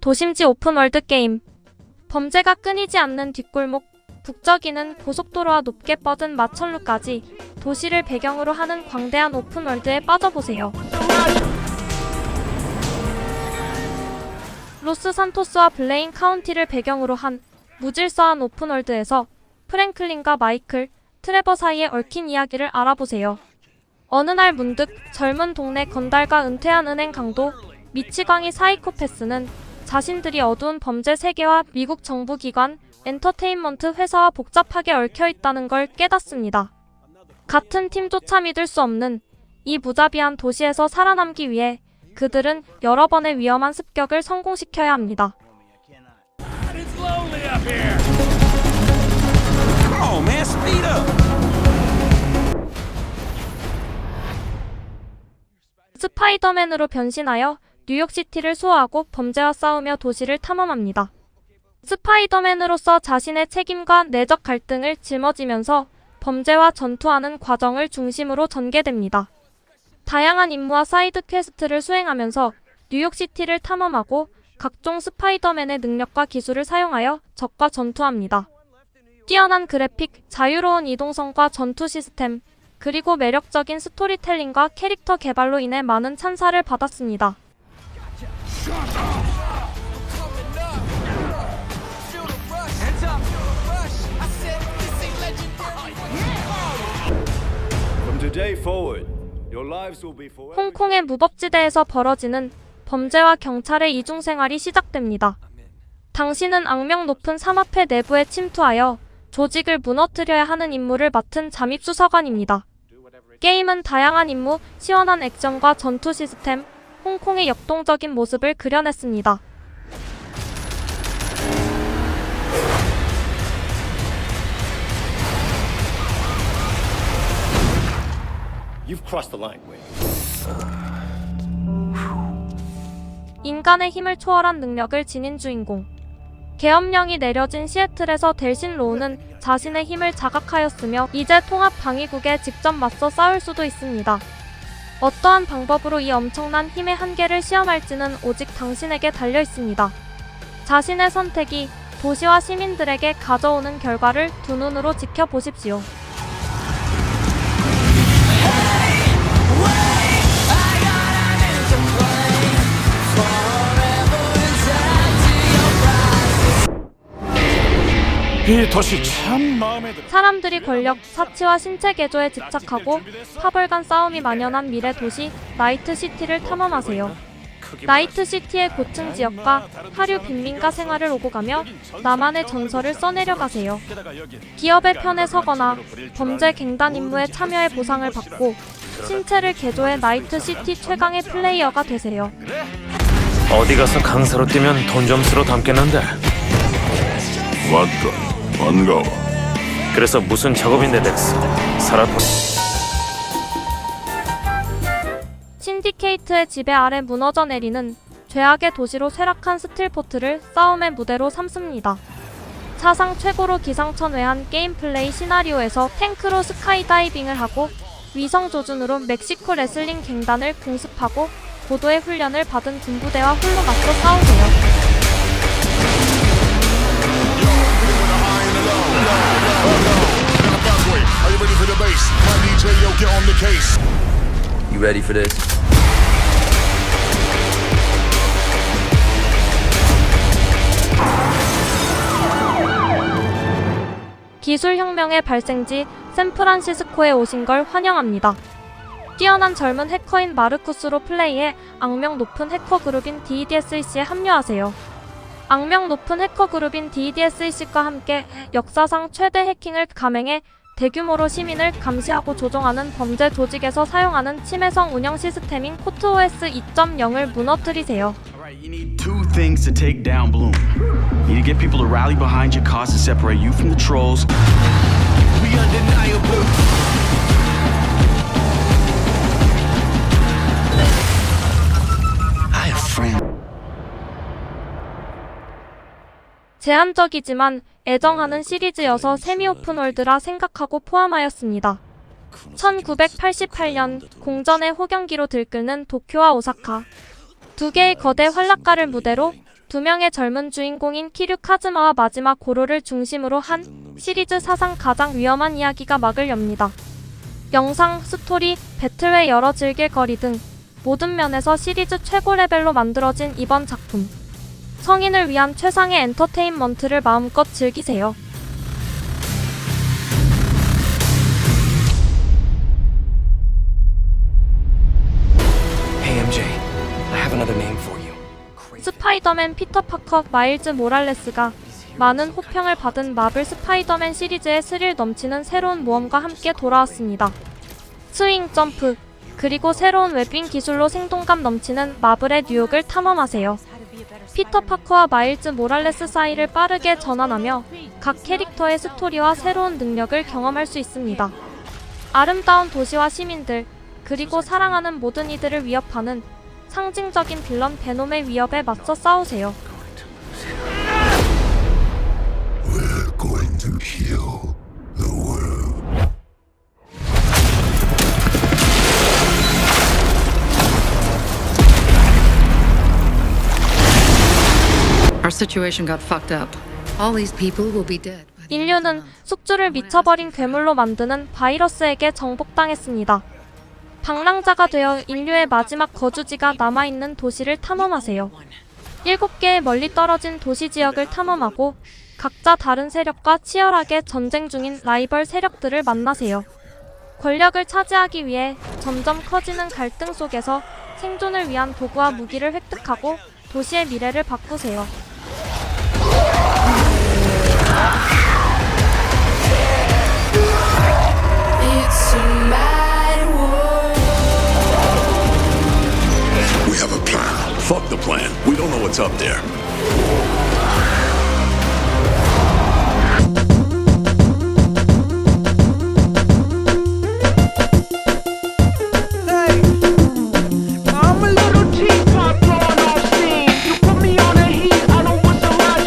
도심지 오픈월드 게임. 범죄가 끊이지 않는 뒷골목, 북적이는 고속도로와 높게 뻗은 마천루까지 도시를 배경으로 하는 광대한 오픈월드에 빠져보세요. 로스 산토스와 블레인 카운티를 배경으로 한 무질서한 오픈월드에서 프랭클린과 마이클, 트레버 사이에 얽힌 이야기를 알아보세요. 어느 날 문득 젊은 동네 건달과 은퇴한 은행 강도 미치광이 사이코패스는 자신들이 어두운 범죄 세계와 미국 정부 기관, 엔터테인먼트 회사와 복잡하게 얽혀 있다는 걸 깨닫습니다. 같은 팀조차 믿을 수 없는 이 무자비한 도시에서 살아남기 위해 그들은 여러 번의 위험한 습격을 성공시켜야 합니다. 스파이더맨으로 변신하여 뉴욕시티를 수호하고 범죄와 싸우며 도시를 탐험합니다. 스파이더맨으로서 자신의 책임과 내적 갈등을 짊어지면서 범죄와 전투하는 과정을 중심으로 전개됩니다. 다양한 임무와 사이드 퀘스트를 수행하면서 뉴욕시티를 탐험하고 각종 스파이더맨의 능력과 기술을 사용하여 적과 전투합니다. 뛰어난 그래픽, 자유로운 이동성과 전투 시스템, 그리고 매력적인 스토리텔링과 캐릭터 개발로 인해 많은 찬사를 받았습니다. 홍콩의 무법지대에서 벌어지는 범죄와 경찰의 이중 생활이 시작됩니다. 당신은 악명 높은 삼합회 내부에 침투하여 조직을 무너뜨려야 하는 임무를 맡은 잠입수사관입니다. 게임은 다양한 임무, 시원한 액션과 전투 시스템, 홍콩의 역동적인 모습을 그려냈습니다. 인간의 힘을 초월한 능력을 지닌 주인공. 계엄령이 내려진 시애틀에서 델신 로우는 자신의 힘을 자각하였으며 이제 통합 방위국에 직접 맞서 싸울 수도 있습니다. 어떠한 방법으로 이 엄청난 힘의 한계를 시험할지는 오직 당신에게 달려 있습니다. 자신의 선택이 도시와 시민들에게 가져오는 결과를 두 눈으로 지켜보십시오. 이 도시 참 마음에 들어. 사람들이 권력, 사치와 신체 개조에 집착하고 파벌간 싸움이 만연한 미래 도시 나이트시티를 탐험하세요. 나이트시티의 고층 지역과 하류 빈민가 생활을 오고 가며 나만의 전설을 써내려 가세요. 기업의 편에 서거나 범죄 갱단 임무에 참여해 보상을 받고 신체를 개조해 나이트시티 최강의 플레이어가 되세요. 어디 가서 강사로 뛰면 돈 점수로 담겠는데 왔다. 반가워. 그래서 무슨 작업인데 덱스 살아보 신디케이트의 지배 아래 무너져 내리는 죄악의 도시로 쇠락한 스틸포트를 싸움의 무대로 삼습니다. 사상 최고로 기상천외한 게임 플레이 시나리오에서 탱크로 스카이다이빙을 하고 위성 조준으로 멕시코 레슬링 갱단을 공습하고 고도의 훈련을 받은 군부대와 홀로 맞서 싸우세요. You ready for this? 기술혁명의 발생지 샌프란시스코에 오신 걸 환영합니다. 뛰어난 젊은 해커인 마르쿠스로 플레이해 악명 높은 해커 그룹인 DDSEC에 합류하세요. 악명 높은 해커 그룹인 DDSEC과 함께 역사상 최대 해킹을 감행해 대규모로 시민을 감시하고 조종하는 범죄 조직에서 사용하는 침해성 운영 시스템인 코트OS 2.0을 무너뜨리세요. Alright, you need two things to take down Bloom. You need to get people to rally behind your cause and separate you from the trolls. We undeniable. 제한적이지만 애정하는 시리즈여서 세미 오픈월드라 생각하고 포함하였습니다. 1988년 공전의 호경기로 들끓는 도쿄와 오사카. 두 개의 거대 활락가를 무대로 두 명의 젊은 주인공인 키류 카즈마와 마지막 고로를 중심으로 한 시리즈 사상 가장 위험한 이야기가 막을 엽니다. 영상, 스토리, 배틀 외 여러 즐길거리 등 모든 면에서 시리즈 최고 레벨로 만들어진 이번 작품. 성인을 위한 최상의 엔터테인먼트를 마음껏 즐기세요. 스파이더맨 피터 파커 마일즈 모랄레스가 많은 호평을 받은 마블 스파이더맨 시리즈의 스릴 넘치는 새로운 모험과 함께 돌아왔습니다. 스윙 점프, 그리고 새로운 웹빙 기술로 생동감 넘치는 마블의 뉴욕을 탐험하세요. 피터 파커와 마일즈 모랄레스 사이를 빠르게 전환하며 각 캐릭터의 스토리와 새로운 능력을 경험할 수 있습니다. 아름다운 도시와 시민들, 그리고 사랑하는 모든 이들을 위협하는 상징적인 빌런 베놈의 위협에 맞서 싸우세요. Situation got fucked up. All these people will be dead. 인류는. 숙주를 미쳐버린 괴물로 만드는 바이러스에게 정복당했습니다. 방랑자가 되어 인류의 마지막 거주지가 남아있는 도시를 탐험하세요. 일곱 개의 멀리 떨어진 도시 지역을 탐험하고 각자 다른 세력과 치열하게 전쟁 중인 라이벌 세력들을 만나세요. 권력을 차지하기 위해 점점 커지는 갈등 속에서 생존을 위한 도구와 무기를 획득하고 도시의 미래를 바꾸세요. Fuck the plan. We don't know what's up there.